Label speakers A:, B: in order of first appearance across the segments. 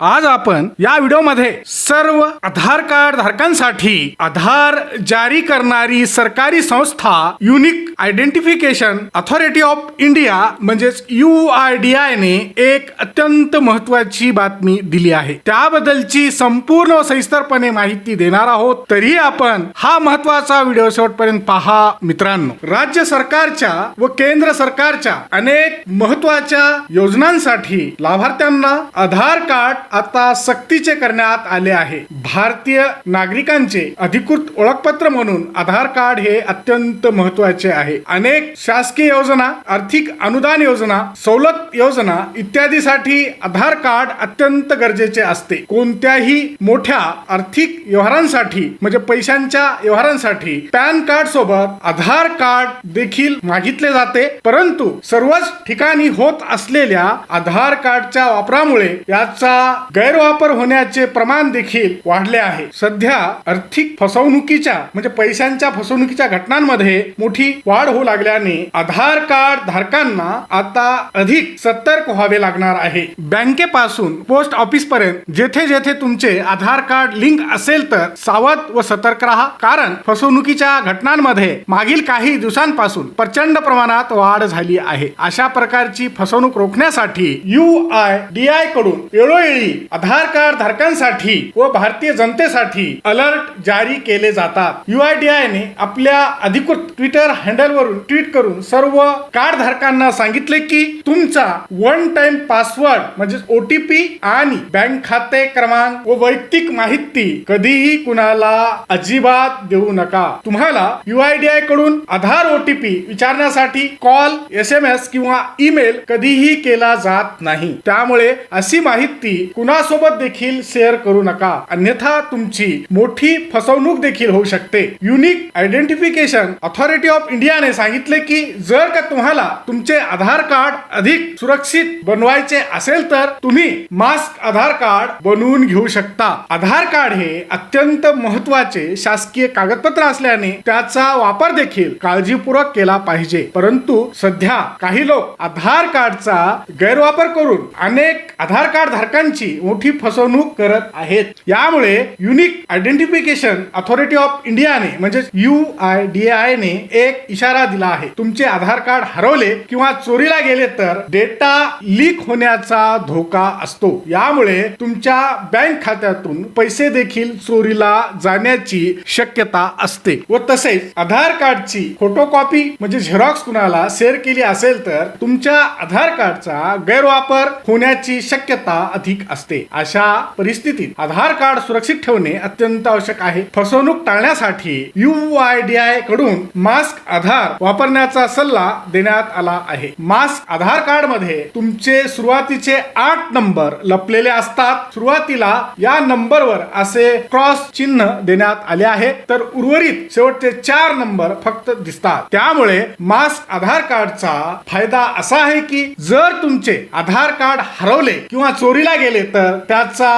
A: आज आपण या व्हिडिओमध्ये सर्व आधार कार्ड धारकांसाठी आधार जारी करणारी सरकारी संस्था unique identification authority of India म्हणजेच यू आय डी आय ने एक अत्यंत महत्वाची बातमी दिली आहे. त्याबद्दलची संपूर्ण व सविस्तरपणे माहिती देणार आहोत. तरी आपण हा महत्त्वाचा व्हिडिओ शेवटपर्यंत पहा मित्रांनो. राज्य सरकारच्या व केंद्र सरकारच्या अनेक महत्त्वाच्या योजनांसाठी लाभार्थ्यांना आधार कार्ड आता सक्तीचे करण्यात आले आहे. भारतीय नागरिकांचे अधिकृत ओळखपत्र म्हणून आधार कार्ड हे अत्यंत महत्त्वाचे आहे. अनेक शासकीय योजना आर्थिक अनुदान योजना सवलत योजना इत्यादीसाठी आधार कार्ड अत्यंत गरजेचे असते. कोणत्याही मोठ्या आर्थिक व्यवहारांसाठी म्हणजे पैशांच्या व्यवहारांसाठी पॅन कार्ड सोबत आधार कार्ड देखील मागितले जाते. परंतु सर्वच ठिकाणी होत असलेल्या आधार कार्डच्या वापरामुळे याचा गैरवापर होण्याचे प्रमाण देखील वाढले आहे. सध्या आर्थिक फसवणुकीच्या म्हणजे पैशांच्या फसवणुकीच्या घटनांमध्ये मोठी वाढ होऊ लागल्याने आधार कार्ड धारकांना आता अधिक सतर्क व्हावे लागणार आहे. बँकेपासून पोस्ट ऑफिस पर्यंत जेथे जेथे तुमचे आधार कार्ड लिंक असेल तर सावध व सतर्क राहा. कारण फसवणुकीच्या घटनांमध्ये मागील काही दिवसांपासून प्रचंड प्रमाणात वाढ झाली आहे. अशा प्रकारची फसवणूक रोखण्यासाठी यू आय डी आयकडून वेळोवेळी आधार कार्ड धारकांसाठी व भारतीय जनतेसाठी अलर्ट जारी केले जातात. यू आय डी ने आपल्या अधिकृत ट्विटर हँडलवरून ट्विट करून सर्व कार्ड धारकांना सांगितले की तुमचा वन टाइम पासवर्ड म्हणजे ओटीपी आणि बँक खाते क्रमांक व वैयक्तिक माहिती कधीही कुणाला अजिबात देऊ नका. तुम्हाला युआयडीआयकडून आधार ओटीपी विचारण्यासाठी कॉल एस एम एस किंवा ईमेल कधीही केला जात नाही. त्यामुळे अशी माहिती कुणासोबत देखील शेअर करू नका. अन्यथा तुमची मोठी फसवणूक देखील होऊ शकते. युनिक आयडेंटिफिकेशन अथॉरिटी ऑफ इंडियाने सांगितले की जर का तुम्हाला तुमचे आधार कार्ड अधिक सुरक्षित बनवायचे असेल तर तुम्ही मास्क आधार कार्ड बनवून घेऊ शकता. आधार कार्ड हे अत्यंत महत्त्वाचे शासकीय कागदपत्र असल्याने त्याचा वापर देखील काळजीपूर्वक केला पाहिजे. परंतु सध्या काही लोक आधार कार्डचा गैरवापर करून अनेक आधार कार्ड धारकांची मोठी फसवणूक करत आहेत. यामुळे युनिक आयडेंटिफिकेशन अथॉरिटी ऑफ इंडियाने म्हणजे यू आय डी आय ने एक इशारा दिला आहे. तुमचे आधार कार्ड हरवले किंवा चोरीला गेले तर डेटा लीक होण्याचा धोका असतो. यामुळे तुमच्या बँक खात्यातून पैसे देखील चोरीला जाण्याची शक्यता असते. व तसेच आधार कार्डची फोटोकॉपी म्हणजे झेरॉक्स कुणाला शेअर केली असेल तर तुमच्या आधार कार्डचा गैरवापर होण्याची शक्यता अधिक असते. अशा परिस्थितीत आधार कार्ड सुरक्षित ठेवणे अत्यंत आवश्यक आहे. फसवणूक टाळण्यासाठी यू आय डी आयकडून मास्क आधार वापरण्याचा सल्ला देण्यात आला आहे. मास्क आधार कार्डमध्ये तुमचे सुरुवातीचे आठ नंबर लपलेले असतात. सुरुवातीला या नंबरवर असे क्रॉस चिन्ह देण्यात आले आहे. तर उर्वरित शेवटचे चार नंबर फक्त दिसतात. त्यामुळे मास्क आधार कार्डचा फायदा असा आहे की जर तुमचे आधार कार्ड हरवले किंवा चोरीला गेले तर त्याचा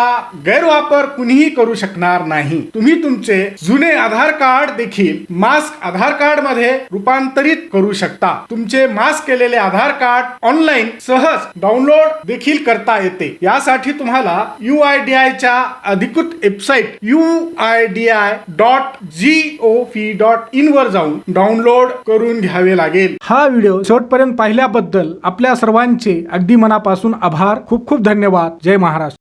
A: गैरवापर कुणीही करू शकणार नाही. तुम्ही तुमचे जुने आधार कार्ड देखील मास्क आधार कार्डमध्ये रूपांतरित करू शकता. तुमचे मास्क केलेले आधार कार्ड ऑनलाईन सहज डाउनलोड देखील करता येते. यासाठी तुम्हाला यू आय डी आय च्या अधिकृत website U I D I dot G O V dot in वर जाऊन डाउनलोड करून घ्यावे लागेल. हा व्हिडिओ शेवटपर्यंत पाहिल्याबद्दल आपल्या सर्वांचे अगदी मनापासून आभार. खूप खूप धन्यवाद. जय महाराष्ट्र.